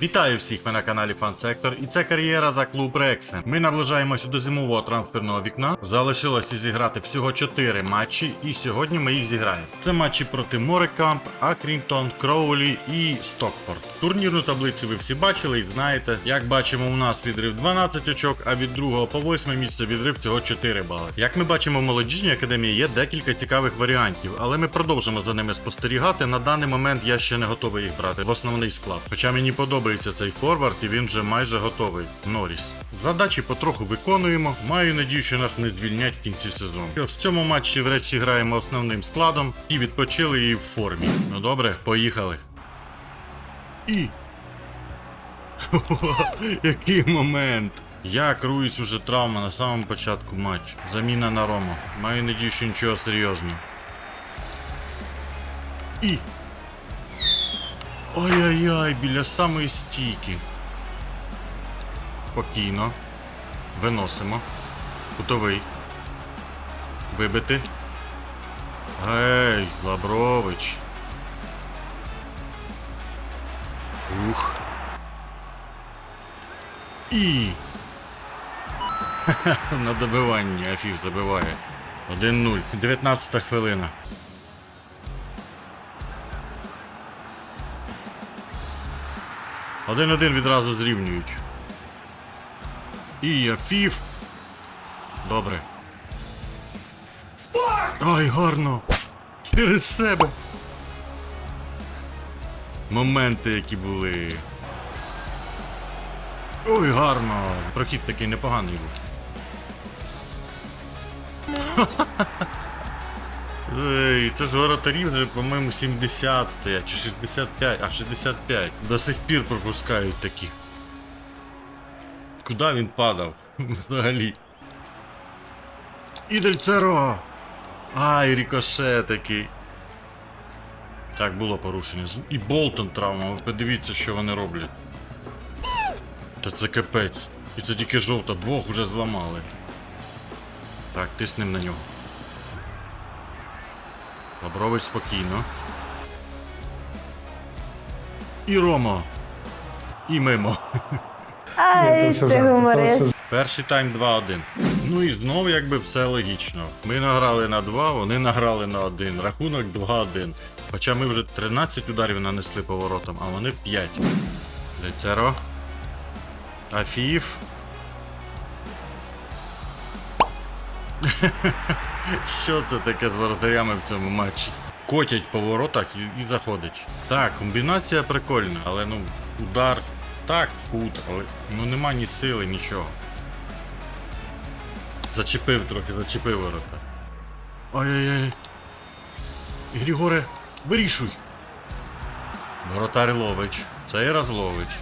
Вітаю всіх ви на каналі Фансектор, і це кар'єра за клуб Рексе. Ми наближаємося до зимового трансферного вікна. Залишилося зіграти всього 4 матчі, і сьогодні ми їх зіграємо. Це матчі проти Морекамп, Акрінгтон, Кроулі і Стокпорт. Турнірну таблицю ви всі бачили і знаєте. Як бачимо, у нас відрив 12 очок, а від 2 по 8 місце відрив всього 4 бали. Як ми бачимо, в молодіжній академії є декілька цікавих варіантів, але ми продовжимо за ними спостерігати. На даний момент я ще не готовий їх брати в основний склад. Хоча мені подобається цей форвард і він вже майже готовий. Норріс. Задачі потроху виконуємо. Маю надію, що нас не звільнять в кінці сезону. В цьому матчі вречі граємо основним складом і відпочили і в формі. Ну добре, поїхали. І. Який момент! Як Руїс уже травма на самому початку матчу. Заміна на Рому. Маю надію, що нічого серйозного. І. Ой-ой-ой, біля самої стійки. Спокійно. Виносимо. Кутовий. Вибити. Гей, Лабрович. Ух. І. На добиванні Афів забиває. 1-0. 19 хвилина. Один-один відразу зрівнюють. І Афів. Добре. Ай, гарно. Через себе. Моменти, які були. Ой, гарно. Прохід такий непоганий був. Ей, це ж воротарі вже, по-моєму, 70 стоять, чи 65, а 65. До сих пір пропускають такі. Куди він падав? Взагалі. І Дельцеро! Ай, рікоше такий. Так, було порушення. І Болтон травма, ви подивіться, що вони роблять. Та це капець. І це тільки жовта, двох уже зламали. Так, тиснем на нього. Лабрович спокійно. І Ромо. І мимо. Ай, ти гуморист. Перший тайм 2-1. Ну і знову якби все логічно. Ми награли на 2, вони награли на 1. Рахунок 2-1. Хоча ми вже 13 ударів нанесли по воротам, а вони 5. Лецеро. Афіїв. Що це таке з воротарями в цьому матчі? Котять по воротах і, заходить. Так, комбінація прикольна, але ну, удар так в кут, але ну нема ні сили, нічого. Зачепив трохи, зачепив ворота. Ой-ой-ой. Грігоре, вирішуй. Воротар ловить. Цей раз ловить.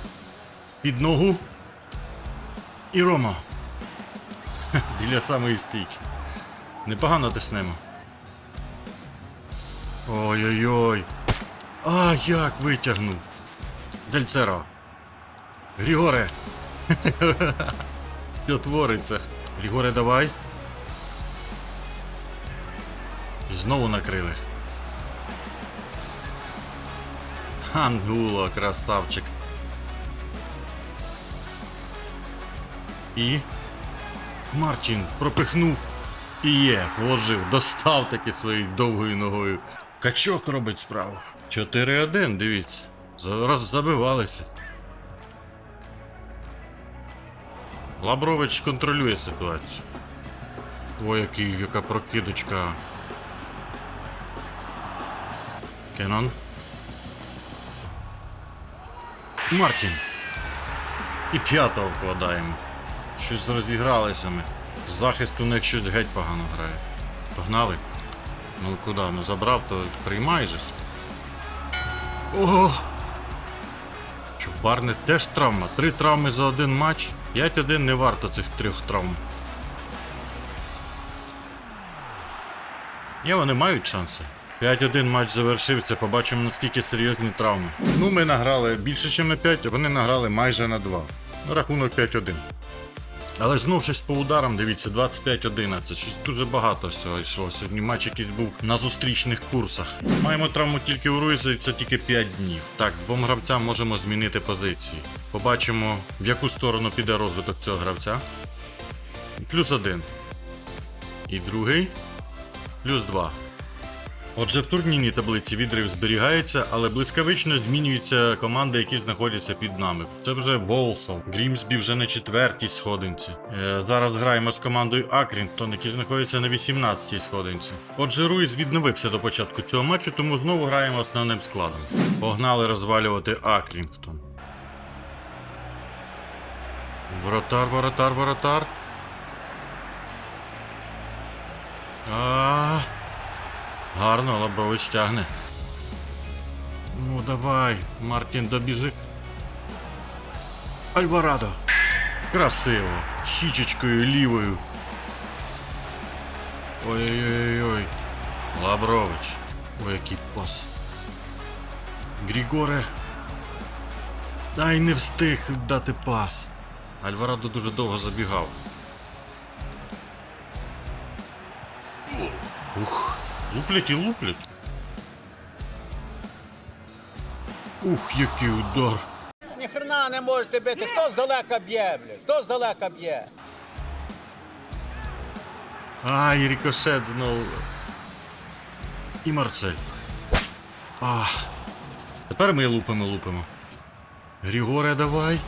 Під ногу. І Рома. Біля самої стійки. Непогано тиснемо. Ой-ой-ой. А, як витягнув. Дельцеро. Грігоре. Що твориться? Грігоре, давай. Знову накрили. Ангуло, красавчик. І. Мартін пропихнув. І є, вложив, достав таки своєю довгою ногою. Качок робить справу. 4-1, дивіться. Зараз забивалися. Лабрович контролює ситуацію. Ой, який, яка прокидочка. Кенон. Мартін. І п'ятого вкладаємо. Щось розігралися ми. Захист у них щось геть погано грає. Погнали. Ну куди? Ну забрав, то приймай же. Ого! Чубарне теж травма. Три травми за один матч. 5-1 не варто цих трьох травм. Є, вони мають шанси. 5-1 матч завершився, побачимо наскільки серйозні травми. Ну, ми награли більше, ніж на 5, а вони награли майже на 2. Ну, рахунок 5-1. Але знов по ударам, дивіться, 25-11. Щось дуже багато всього йшло. Сьогодні матч якийсь був на зустрічних курсах. Маємо травму тільки у Руїза, і це тільки 5 днів. Так, двом гравцям можемо змінити позиції. Побачимо, в яку сторону піде розвиток цього гравця. Плюс один. І другий. Плюс два. Отже, в турнірній таблиці відрив зберігається, але блискавично змінюються команди, які знаходяться під нами. Це вже Волсал. Грімсбі вже на четвертій сходинці. Е, зараз граємо з командою Акрінтон, які знаходяться на 18-й сходинці. Отже, Руїс відновився до початку цього матчу, тому знову граємо основним складом. Погнали розвалювати Акрінгтон. Воротар, воротар, воротар. А. Гарно, Лабрович тягне. Ну давай, Мартін добіжи. Альварадо. Красиво. Щічечкою лівою. Ой-ой-ой. Лабрович. Ой, який пас. Грігоре. Дай не встиг дати пас. Альварадо дуже довго забігав. Луплять і луплять. Ух, який удар. Ніхрена не можете бити. Хто здалека б'є, блядь? Хто здалека б'є? Ай, рикошет знову. І Марцель. А. Тепер ми лупимо, лупимо. Грігоре, давай.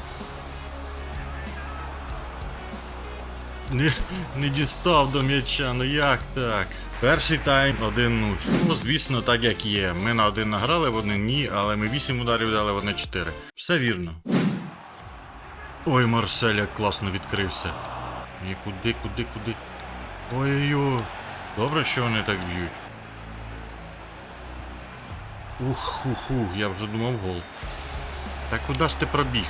Не, не дістав до м'яча, ну як так? Перший тайм 1-0. Ну, звісно, так як є. Ми на один награли, вони ні, але ми 8 ударів дали, вони 4. Все вірно. Ой, Марсель, як класно відкрився. І куди, куди, куди. Ой-ой-ой. Добре, що вони так б'ють. Ух, хух, ух, я вже думав гол. Та куди ж ти пробіг?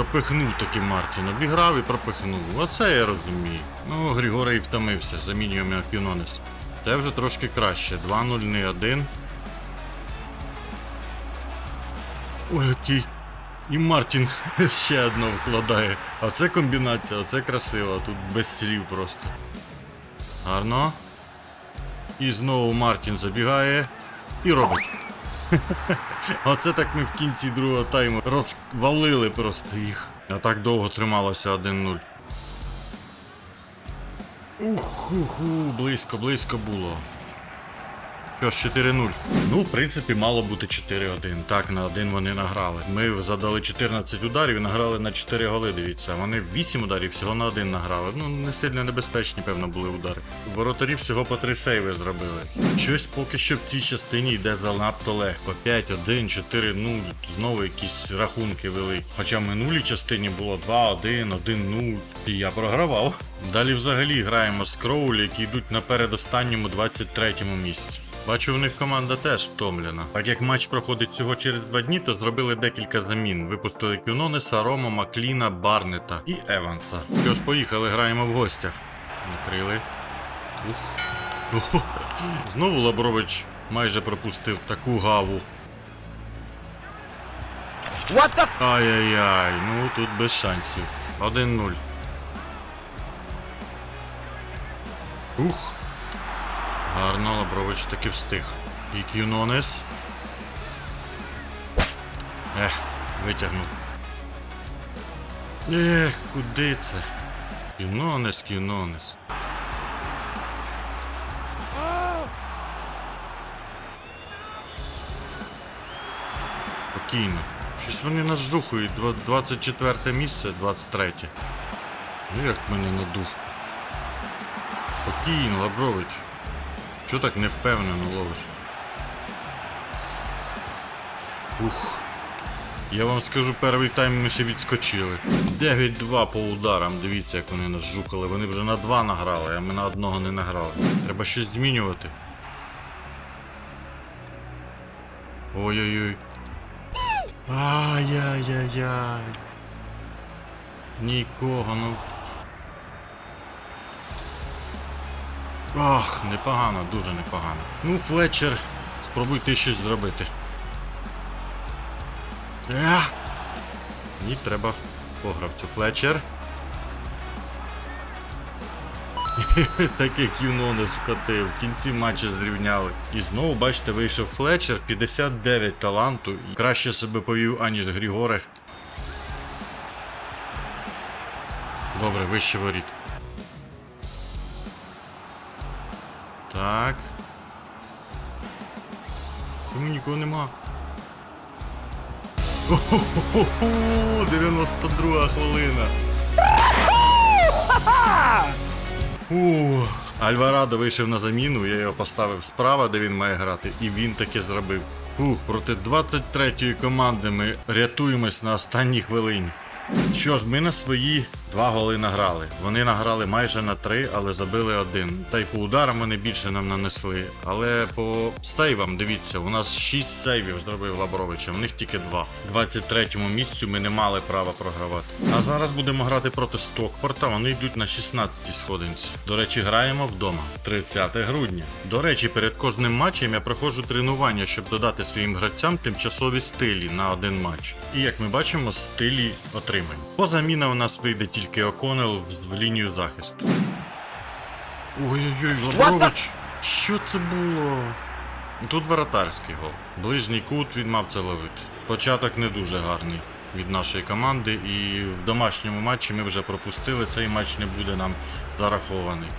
Пропихнув таки Мартін, обіграв і пропихнув. Оце я розумію. Ну, Григорій втомився, замінюємо Кюнонес. Це вже трошки краще. 2-0, не 1. Ой, який. І Мартін ще одно вкладає. А це комбінація, оце красиво, тут без слів просто. Гарно. І знову Мартін забігає і робить. Оце так ми в кінці другого тайму розвалили просто їх. А так довго трималося 1-0. Ух-ху-ху, близько, близько було. Що ж, 4-0. Ну, в принципі, мало бути 4-1. Так, на один вони награли. Ми задали 14 ударів і награли на 4 голи, дивіться. Вони 8 ударів всього на один награли. Ну, не сильно небезпечні, певно, були удари. Воротарі всього по 3 сейви зробили. Щось поки що в цій частині йде занадто легко. 5-1, 4-0, знову якісь рахунки великі. Хоча в минулій частині було 2-1, 1-0, і я програвав. Далі взагалі граємо з Кроулі, які йдуть на передостанньому 23-му місці. Бачу, в них команда теж втомлена. Так як матч проходить всього через два дні, то зробили декілька замін. Випустили Кюнонеса, Рома, Макліна, Барнета і Еванса. Що ж, поїхали, граємо в гостях. Накрили. Ух. Ух. Знову Лабрович майже пропустив таку гаву. What the Ай-яй-яй, ну тут без шансів. 1-0. Ух. Гарно, Лабрович таки встиг. І Кюнонес. Ех, витягнув. Ех, куди це? Кюнонес, Кюнонес. Спокійно. Щось вони нас жухають. Два- 24 місце, 23. Ну як мене надув. Спокійно, Лабрович. Чого так невпевнено ловиш? Ух. Я вам скажу, перший тайм ми ще відскочили. 9-2 по ударам. Дивіться, як вони нас жукали. Вони вже на 2 награли, а ми на одного не награли. Треба щось змінювати. Ой-ой-ой. Ай-яй-яй-яй. Нікого, ну. Ах, непогано, дуже непогано. Ну, Флетчер, спробуй ти щось зробити. Ех. Ні, треба по гравцю Флетчер. Таке кіно не скотив. В кінці матчу зрівняли. І знову, бачите, вийшов Флетчер, 59 таланту. І краще себе повів, аніж Грігорех. Добре, вище воріт. Так. Чому нікого нема? О-хо-хо-хо, 92 хвилина. Ух, Альварадо вийшов на заміну, я його поставив справа, де він має грати, і він таке зробив. Фух, проти 23-ї команди ми рятуємось на останній хвилині. Що ж, ми на свої два голи награли. Вони награли майже на три, але забили один. Та й по ударам вони більше нам нанесли. Але по сейвам, дивіться, у нас 6 сейвів зробив Лабрович, а в них тільки 2. В 23-му місці ми не мали права програвати. А зараз будемо грати проти Стокпорта, вони йдуть на 16-й сходинці. До речі, граємо вдома. 30 грудня. До речі, перед кожним матчем я проходжу тренування, щоб додати своїм гравцям тимчасові стилі на один матч. І як ми бачимо, стилі отримаємо. По заміна у нас вийде тільки Оконел в лінію захисту. Ой-ой-ой, Лабрович, що це було? Тут воротарський гол. Ближній кут він мав це ловити. Початок не дуже гарний від нашої команди, і в домашньому матчі ми вже пропустили. Цей матч не буде нам зарахований.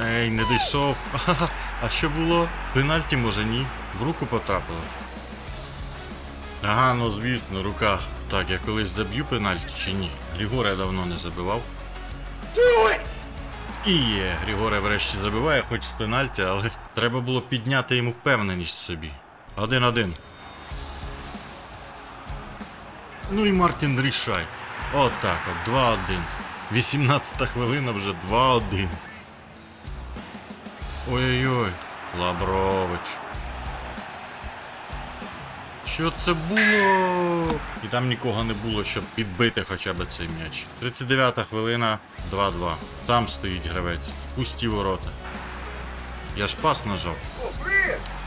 Ей, не дійшов. А що було? Пенальті може ні. В руку потрапило. Ага, ну звісно, рука. Так, я колись заб'ю пенальті чи ні? Григоря давно не забивав. І є, Григоре врешті забиває, хоч з пенальті, але треба було підняти йому впевненість собі. Один-один. Ну і Мартін рішай. Отак от, 2-1. 18 хвилина вже 2-1. Ой-ой-ой, Лабрович. Що це було? І там нікого не було, щоб підбити хоча б цей м'яч. 39 хвилина, 2-2. Сам стоїть гравець, в пусті ворота. Я ж пас нажав.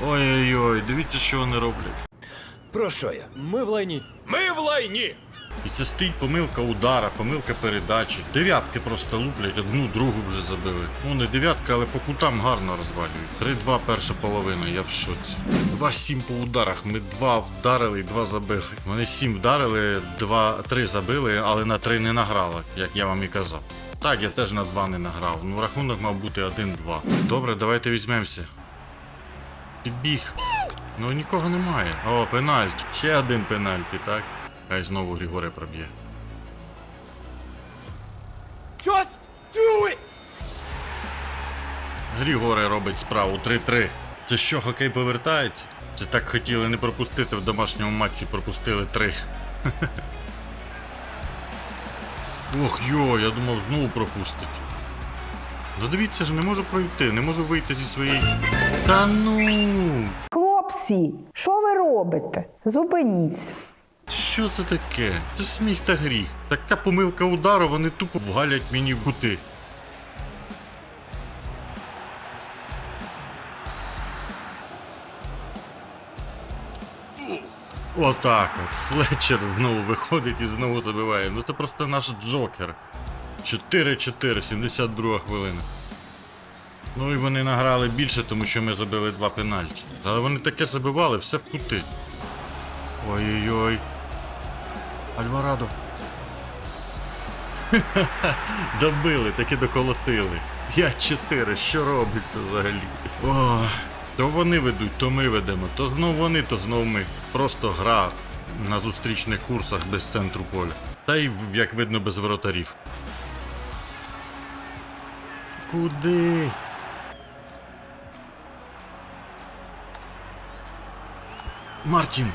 Ой-ой-ой, дивіться, що вони роблять. Про що я? Ми в лайні. Ми в лайні! І це стоїть помилка удара, помилка передачі. Дев'ятки просто луплять, одну другу вже забили. Ну не дев'ятка, але по кутам гарно розвалюють. 3-2 перша половина, я в шоці. 2-7 по ударах. Ми два вдарили і два забили. Вони 7 вдарили, 2-3 забили, але на 3 не награли, як я вам і казав. Так, я теж на 2 не награв. Ну рахунок мав бути 1-2. Добре, давайте візьмемося. Підбіг. Ну нікого немає. О, пенальті. Ще один пенальті, так? Хай знову Григоре проб'є. Just do it! Григоре робить справу 3-3. Це що, хокей повертається? Це так хотіли не пропустити в домашньому матчі, пропустили 3. Ох йо, я думав, знову пропустить. Ну дивіться ж, не можу пройти, не можу вийти зі своєї. Та ну! Хлопці, що ви робите? Зупиніться. Що це таке? Це сміх та гріх. Така помилка удару, вони тупо вгалять мені в кути. Отак от. Флетчер знову виходить і знову забиває. Ну це просто наш джокер. 4-4, 72 хвилина. Ну і вони награли більше, тому що ми забили два пенальті. Але вони таке забивали, все в кути. Ой-ой-ой. Альварадо. Добили, таки доколотили. 5-4, що робиться взагалі? О, то вони ведуть, то ми ведемо, то знов вони, то знов ми. Просто гра на зустрічних курсах без центру поля. Та й, як видно, без воротарів. Куди? Мартін.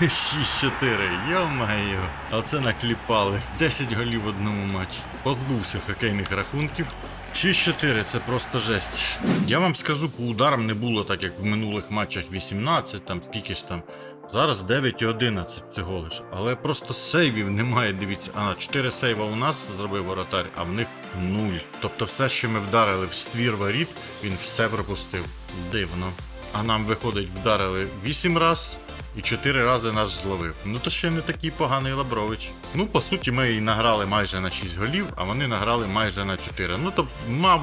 6-4, йо-майо. Оце накліпали. 10 голів в одному матчі. Позбувся хокейних рахунків. 6-4 це просто жесть. Я вам скажу, по ударам не було так, як в минулих матчах 18, там скількись там. Зараз 9 і 11 всього лиш. Але просто сейвів немає, дивіться. А, 4 сейва у нас зробив воротар, а в них 0. Тобто все, що ми вдарили в ствір воріт, він все пропустив. Дивно. А нам виходить, вдарили 8 раз і 4 рази нас зловив. Ну то ще не такий поганий Лабрович. Ну, по суті, ми і награли майже на 6 голів, а вони награли майже на 4. Ну то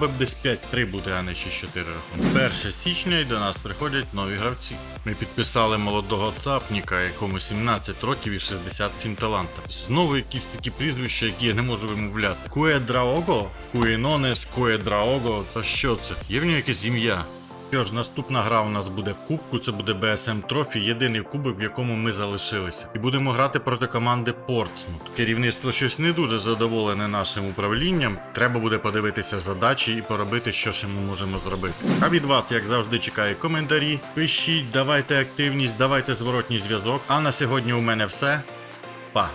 би десь 5-3 бути, а не 6-4 рахунок. 1 січня і до нас приходять нові гравці. Ми підписали молодого цапніка, якому 17 років і 67 таланта. Знову якісь такі прізвища, які я не можу вимовляти. Куедраого? Куенонес Куедраого? Та що це? Є в нього якесь ім'я? Що ж, наступна гра у нас буде в кубку, це буде BSM Trophy, єдиний кубок, в якому ми залишилися. І будемо грати проти команди Портсмут. Керівництво щось не дуже задоволене нашим управлінням. Треба буде подивитися задачі і поробити, що ще ми можемо зробити. А від вас, як завжди, чекаю коментарі. Пишіть, давайте активність, давайте зворотній зв'язок. А на сьогодні у мене все. Па!